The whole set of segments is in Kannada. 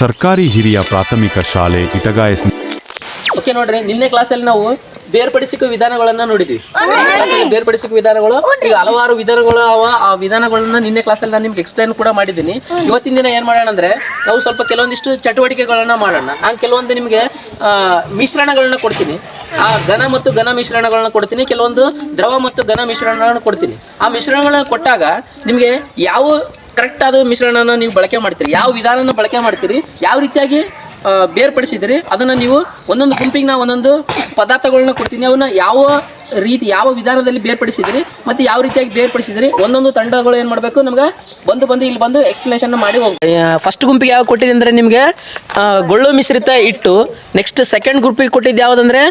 ಸರ್ಕಾರಿ ಹಿರಿಯ ಪ್ರಾಥಮಿಕ ಶಾಲೆ ಇಟಗಾಯಸ್ ಓಕೆ ನೋಡ್ರಿ, ನಿನ್ನೆ ಕ್ಲಾಸಲ್ಲಿ ನಾವು ಬೇರ್ಪಡಿಸಿಕ ವಿಧಾನಗಳನ್ನ ನೋಡಿದ್ವಿ. ಬೇರ್ಪಡಿಸಿಕ ವಿಧಾನಗಳು, ಈಗ ಹಲವಾರು ವಿಧಾನಗಳು ಅವ, ಆ ವಿಧಾನಗಳನ್ನ ನಿನ್ನೆ ಕ್ಲಾಸಲ್ಲಿ ನಾನು ನಿಮ್ಗೆ ಎಕ್ಸ್ಪ್ಲೈನ್ ಕೂಡ ಮಾಡಿದ್ದೀನಿ. ಇವತ್ತಿನ ದಿನ ಏನ್ ಮಾಡೋಣ ಅಂದ್ರೆ, ನಾವು ಸ್ವಲ್ಪ ಕೆಲವೊಂದಿಷ್ಟು ಚಟುವಟಿಕೆಗಳನ್ನ ಮಾಡೋಣ. ನಾನು ಕೆಲವೊಂದು ನಿಮಗೆ ಮಿಶ್ರಣಗಳನ್ನ ಕೊಡ್ತೀನಿ. ಆ ಘನ ಮತ್ತು ಘನ ಮಿಶ್ರಣಗಳನ್ನ ಕೊಡ್ತೀನಿ, ಕೆಲವೊಂದು ದ್ರವ ಮತ್ತು ಘನ ಮಿಶ್ರಣಗಳನ್ನ ಕೊಡ್ತೀನಿ. ಆ ಮಿಶ್ರಣಗಳನ್ನ ಕೊಟ್ಟಾಗ ನಿಮಗೆ ಯಾವ ಕರೆಕ್ಟ್ ಆದ ಮಿಶ್ರಣನ ನೀವು ಬಳಕೆ ಮಾಡ್ತೀರಿ. ಯಾವ ವಿಧಾನನ ಬಳಕೆ ಮಾಡ್ತೀರಿ? ಯಾವ ರೀತಿಯಾಗಿ ಬೇರ್ಪಡಿಸಿದಿರಿ ಅದನ್ನು ನೀವು ಒಂದೊಂದು ಗುಂಪಿಗೆ ನಾವು ಒಂದೊಂದು ಪದಾರ್ಥಗಳನ್ನ ಕೊಡ್ತೀನಿ. ಅವನ್ನ ಯಾವ ರೀತಿ, ಯಾವ ವಿಧಾನದಲ್ಲಿ ಬೇರ್ಪಡಿಸಿದಿರಿ ಮತ್ತು ಯಾವ ರೀತಿಯಾಗಿ ಬೇರ್ಪಡಿಸಿದಿರಿ ಒಂದೊಂದು ತಂಡಗಳು ಏನು ಮಾಡಬೇಕು? ನಮ್ಗೆ ಬಂದು ಬಂದು ಇಲ್ಲಿ ಬಂದು ಎಕ್ಸ್ಪ್ಲನೇಷನ್ ಮಾಡಿ ಹೋಗಿ ಫಸ್ಟ್ ಗುಂಪಿಗೆ ಯಾವ ಕೊಟ್ಟಿದೆ ಅಂದರೆ ನಿಮಗೆ ಗೊಳ್ಳು ಮಿಶ್ರಿತ ಇಟ್ಟು ನೆಕ್ಸ್ಟ್ ಸೆಕೆಂಡ್ ಗ್ರೂಪಿಗೆ ಕೊಟ್ಟಿದ್ದು ಯಾವುದಂದ್ರೆ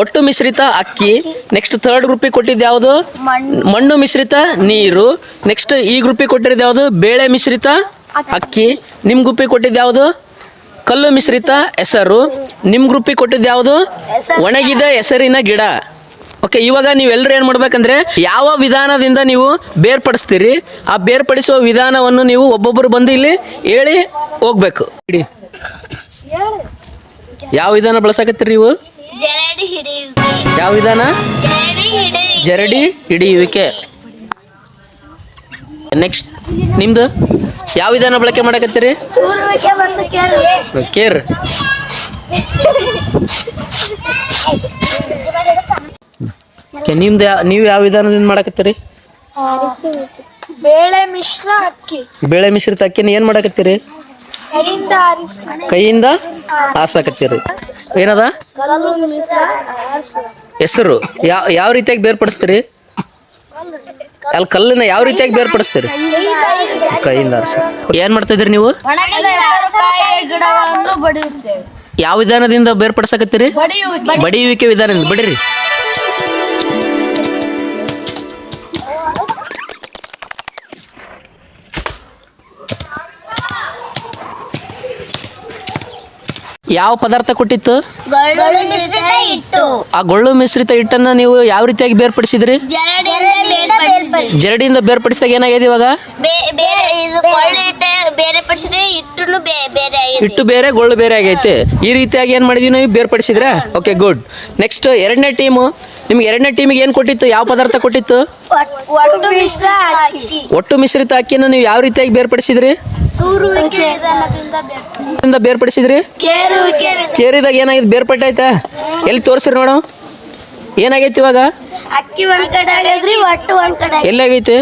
ಒಟ್ಟು ಮಿಶ್ರಿತ ಅಕ್ಕಿ. ನೆಕ್ಸ್ಟ್ ಥರ್ಡ್ ಗ್ರೂಪಿಗೆ ಕೊಟ್ಟಿದ್ದು ಯಾವುದು? ಮಣ್ಣು. ಮಿಶ್ರಿತ ನೀರು. ನೆಕ್ಸ್ಟ್ ಈ ಗ್ರೂಪಿಗೆ ಕೊಟ್ಟಿರೋದು ಯಾವುದು? ಬೇಳೆ ಮಿಶ್ರಿತ ಅಕ್ಕಿ. ನಿಮ್ಮ ಗ್ರೂಪಿಗೆ ಕೊಟ್ಟಿದ್ದು ಯಾವುದು? ಕಲ್ಲು ಮಿಶ್ರಿತ ಹೆಸರು. ನಿಮ್ಮ ಗ್ರೂಪಿಗೆ ಕೊಟ್ಟಿದ್ದು ಯಾವುದು? ಒಣಗಿದ ಹೆಸರಿನ ಗಿಡ. ಓಕೆ ಇವಾಗ ನೀವೆಲ್ಲರೂ ಏನು ಮಾಡ್ಬೇಕಂದ್ರೆ ಯಾವ ವಿಧಾನದಿಂದ ನೀವು ಬೇರ್ಪಡಿಸ್ತೀರಿ ಆ ಬೇರ್ಪಡಿಸುವ ವಿಧಾನವನ್ನು ನೀವು ಒಬ್ಬೊಬ್ಬರು ಬಂದು ಇಲ್ಲಿ ಹೇಳಿ ಹೋಗ್ಬೇಕು. ಇಡಿ. ಯಾವ ವಿಧಾನ ಬಳಸಕತ್ತೀರಿ ನೀವು? ಯಾವ ವಿಧಾನ? ಜರಡಿ ಹಿಡಿಯುವಿಕೆ. ನೆಕ್ಸ್ಟ್ ನಿಮ್ದು? ಯಾವ ವಿಧಾನ ಬಳಕೆ ಮಾಡಕತ್ತೀರಿ? ಕೇರ್. ನಿಮ್ದು ನೀವು ಯಾವ ವಿಧಾನದಿಂದ ಮಾಡಕತ್ತೀರಿ? ಬೇಳೆ ಮಿಶ್ರ ಅಕ್ಕಿ. ಬೇಳೆ ಮಿಶ್ರಿತ ಅಕ್ಕಿನ ಏನು ಮಾಡಕತ್ತೀರಿ? ಕೈಯಿಂದ ಆರಿಸಿ ಕೈಯಿಂದ ಆರ್ಸಾಕತ್ತೀರಿ. ಏನದ? ಕಲ್ಲು ಮಿಶ್ರ ಆರಿಸು. ಹೆಸರು? ಯಾವ ಯಾವ ರೀತಿಯಾಗಿ ಬೇರ್ಪಡಿಸ್ತೀರಿ? ಅಲ್ಲಿ ಕಲ್ಲನ್ನ ಯಾವ ರೀತಿಯಾಗಿ ಬೇರ್ಪಡಿಸ್ತೀರಿ? ಕೈಯಿಂದ ಆರ್ಸ. ಏನ್ ಮಾಡ್ತಿದ್ರಿ ನೀವು? ಯಾವ ವಿಧಾನದಿಂದ ಬೇರ್ಪಡಿಸಕತ್ತೀರಿ? ಬಡಿಯುವಿಕೆ ವಿಧಾನದಿಂದ. ಬಿಡಿರಿ. ಯಾವ ಪದಾರ್ಥ ಕೊಟ್ಟಿತ್ತು? ಆ ಗೊಳ್ಳು ಮಿಶ್ರಿತ ಹಿಟ್ಟನ್ನ ನೀವು ಯಾವ ರೀತಿಯಾಗಿ ಬೇರ್ಪಡಿಸಿದ್ರಿ? ಜರಡಿಯಿಂದ ಬೇರ್ಪಡಿಸಿ ಜರಡಿಯಿಂದ ಬೇರ್ಪಡಿಸಿದಾಗ ಏನಾಗಿದೆ ಇವಾಗ? ಇದು ಕೊಳ್ಳೆ ಹಿಟ್ಟ ಬೇರೆ ಗೋಲ್ಡ್ ಬೇರೆ ಆಗಿದೆ. ಹಿಟ್ಟು ಬೇರೆ ಗೊಳ್ಳು ಬೇರೆ ಆಗೈತೆ. ಈ ರೀತಿಯಾಗಿ ಏನು ಮಾಡಿದೀವಿ ನೀವು? ಬೇರ್ಪಡಿಸಿದ್ರೆ ಓಕೆ ಗುಡ್ ನೆಕ್ಸ್ಟ್ ಎರಡನೇ ಟೀಮು. ನಿಮ್ಗೆ ಎರಡನೇ ಟೀಮಿಗೆ ಏನು ಕೊಟ್ಟಿತ್ತು? ಯಾವ ಪದಾರ್ಥ ಕೊಟ್ಟಿತ್ತು? ಒಟ್ಟು ಮಿಶ್ರ ಅಕ್ಕಿ. ಒಟ್ಟು ಮಿಶ್ರಿತ ಅಕ್ಕಿನ ನೀವು ಯಾವ ರೀತಿಯಾಗಿ ಬೇರ್ಪಡಿಸಿದ್ರಿ ವಿಧಾನದಿಂದ ಬೇರ್ಪಡಿಸಿದ್ರಿ ಕೇರುವಿಕೆ ಕೇರಿದಾಗ ಏನಾಗಿದೆ ಬೇರ್ಪಟ್ಟೈತ ಎಲ್ಲಿ ತೋರಿಸ್ರಿ ನೋಡು? ಏನಾಗೈತಿ ಇವಾಗ? ಅಕ್ಕಿ ಒಂದ್ ಕಡೆ ಆಗೈತ್ರಿ ಒಟ್ಟು ಒಂದ್ ಕಡೆ. ಎಲ್ಲಾಗೈತಿ?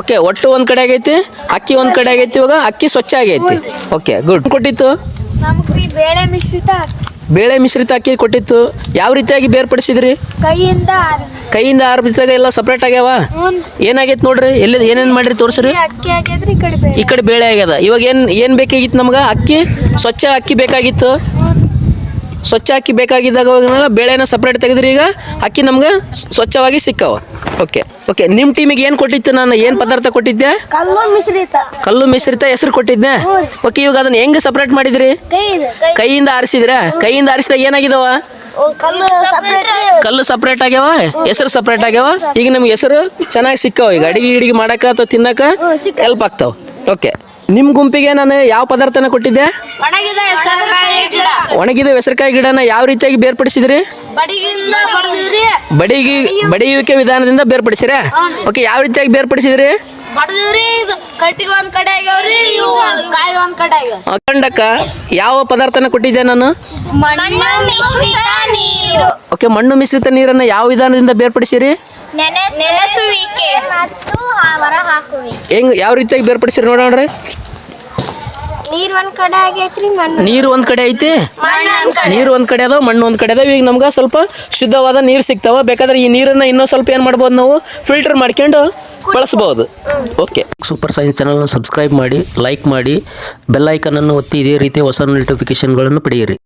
ಓಕೆ ಒಟ್ಟು ಒಂದ್ ಕಡೆ ಆಗೈತಿ ಅಕ್ಕಿ ಒಂದ್ ಕಡೆ ಆಗೈತಿ ಇವಾಗ ಅಕ್ಕಿ ಸ್ವಚ್ಛ ಆಗೈತಿ. ಓಕೆ ಗುಡ್ ಕೊಟ್ಟಿತ್ತು? ನಮ್ಗ್ರಿ ಬೇಳೆ ಮಿಶ್ರಿತ ಅಕ್ಕಿ. ಬೇಳೆ ಮಿಶ್ರಿತ ಅಕ್ಕಿ ಕೊಟ್ಟಿತ್ತು. ಯಾವ ರೀತಿಯಾಗಿ ಬೇರ್ಪಡಿಸಿದ್ರಿ? ಕೈಯಿಂದ ಕೈಯಿಂದ ಆರ್ಬಿಸಿದಾಗ ಎಲ್ಲ ಸಪ್ರೇಟ್ ಆಗ್ಯಾವ? ಏನಾಗೈತಿ ನೋಡ್ರಿ ಎಲ್ಲಿ ಏನೇನು ಮಾಡ್ರಿ ತೋರಿಸ್ರಿ? ಅಕ್ಕಿ ಈ ಕಡೆ ಬೇಳೆ. ಆಗ್ಯದ. ಇವಾಗ ಏನು ಏನು ಬೇಕಾಗಿತ್ತು ನಮ್ಗೆ? ಅಕ್ಕಿ ಸ್ವಚ್ಛ ಅಕ್ಕಿ ಬೇಕಾಗಿತ್ತು. ಸ್ವಚ್ಛ ಅಕ್ಕಿ ಬೇಕಾಗಿದ್ದಾಗ ಬೇಳೆನ ಸಪ್ರೇಟ್ ತೆಗೆದ್ರಿ ಈಗ ಅಕ್ಕಿ ನಮ್ಗೆ ಸ್ವಚ್ಛವಾಗಿ ಸಿಕ್ಕವ. ಓಕೆ ಓಕೆ ನಿಮ್ಮ ಟೀಮಿಗೆ ಏನು ಕೊಟ್ಟಿತ್ತು ನಾನು ಏನು ಪದಾರ್ಥ ಕೊಟ್ಟಿದ್ದೆ? ಕಲ್ಲು ಮಿಶ್ರಿತ. ಕಲ್ಲು ಮಿಶ್ರಿತ ಹೆಸರು ಕೊಟ್ಟಿದ್ದೆ? ಓಕೆ ಇವಾಗ ಅದನ್ನ ಹೆಂಗೆ ಸಪ್ರೇಟ್ ಮಾಡಿದ್ರಿ? ಕೈಯಿಂದ ಆರಿಸಿದ್ರ? ಕೈಯಿಂದ ಆರಿಸಿದಾಗ ಏನಾಗಿದಾವ? ಕಲ್ಲು ಸಪ್ರೇಟ್ ಕಲ್ಲು ಸಪ್ರೇಟ್ ಆಗ್ಯಾವ? ಹೆಸರು ಸಪ್ರೇಟ್ ಆಗ್ಯಾವ? ಈಗ ನಮ್ಗೆ ಹೆಸರು ಚೆನ್ನಾಗಿ ಸಿಕ್ಕಾವ ಈಗ. ಅಡಿಗೆ ಗಿಡಿಗೆ ಮಾಡಕ ಅಥವಾ ತಿನ್ನಕ ಹೆಲ್ಪ್ ಆಗ್ತಾವ. ಓಕೆ ನಿಮ್ಮ ಗುಂಪಿಗೆ ನಾನು ಯಾವ ಪದಾರ್ಥನ ಕೊಟ್ಟಿದ್ದೆ? ಒಣಗಿದ ಹೆಸರುಕಾಯಿ ಗಿಡ. ಒಣಗಿದ ಹೆಸರುಕಾಯಿ ಗಿಡನ ಯಾವ ರೀತಿಯಾಗಿ ಬೇರ್ಪಡಿಸಿದ್ರಿ? ಬಡಿಗಿಂದ ಬಡಿಗಿ ಬಡಿಯುವಿಕೆ ವಿಧಾನದಿಂದ ಬೇರ್ಪಡಿಸಿರ? ಓಕೆ ಯಾವ ರೀತಿಯಾಗಿ ಬೇರ್ಪಡಿಸಿದ್ರಿ? ಇದು ಕಟ್ಟಿಗೆ ಒಂದ್ ಕಡೆ ಆಗ್ಯಾವ್ರಿ ಇವು ಕಾಯಿ ಅಖಂಡಕ್ಕ ಯಾವ ಪದಾರ್ಥನ ಕೊಟ್ಟಿದ್ದೆ ನಾನು? ಮಣ್ಣು ಮಿಶ್ರಿತ ನೀರು. ಓಕೆ ಮಣ್ಣು ಮಿಶ್ರಿತ ನೀರನ್ನ ಯಾವ ವಿಧಾನದಿಂದ ಬೇರ್ಪಡಿಸಿರಿ? ಹೆಂಗ್ ಯಾವ ರೀತಿಯಾಗಿ ಬೇರ್ಪಡಿಸಿರಿ ನೋಡೋಣ್ರಿ ನೀರ್ ಒಂದ್ ಕಡೆ ಐತಿ? ನೀರು ಒಂದ್ ಕಡೆ ಅದಾವ ಮಣ್ಣು ಒಂದ್ ಕಡೆ ಅದಾವ. ಈಗ ನಮ್ಗೆ ಸ್ವಲ್ಪ ಶುದ್ಧವಾದ ನೀರು ಸಿಗ್ತಾವ. ಬೇಕಾದ್ರೆ ಈ ನೀರನ್ನ ಇನ್ನೂ ಸ್ವಲ್ಪ ಏನ್ ಮಾಡ್ಬೋದು ನಾವು? ಫಿಲ್ಟರ್ ಮಾಡ್ಕೊಂಡು ಬಳಸ್ಬೋದು ಓಕೆ ಸೂಪರ್ ಸೈನ್ಸ್ ಚಾನಲ್ನ ಸಬ್ಸ್ಕ್ರೈಬ್ ಮಾಡಿ ಲೈಕ್ ಮಾಡಿ ಬೆಲ್ ಐಕನನ್ನು ಒತ್ತಿ ಇದೇ ರೀತಿಯ ಹೊಸ ನೋಟಿಫಿಕೇಶನ್ಗಳನ್ನು ಪಡೆಯಿರಿ.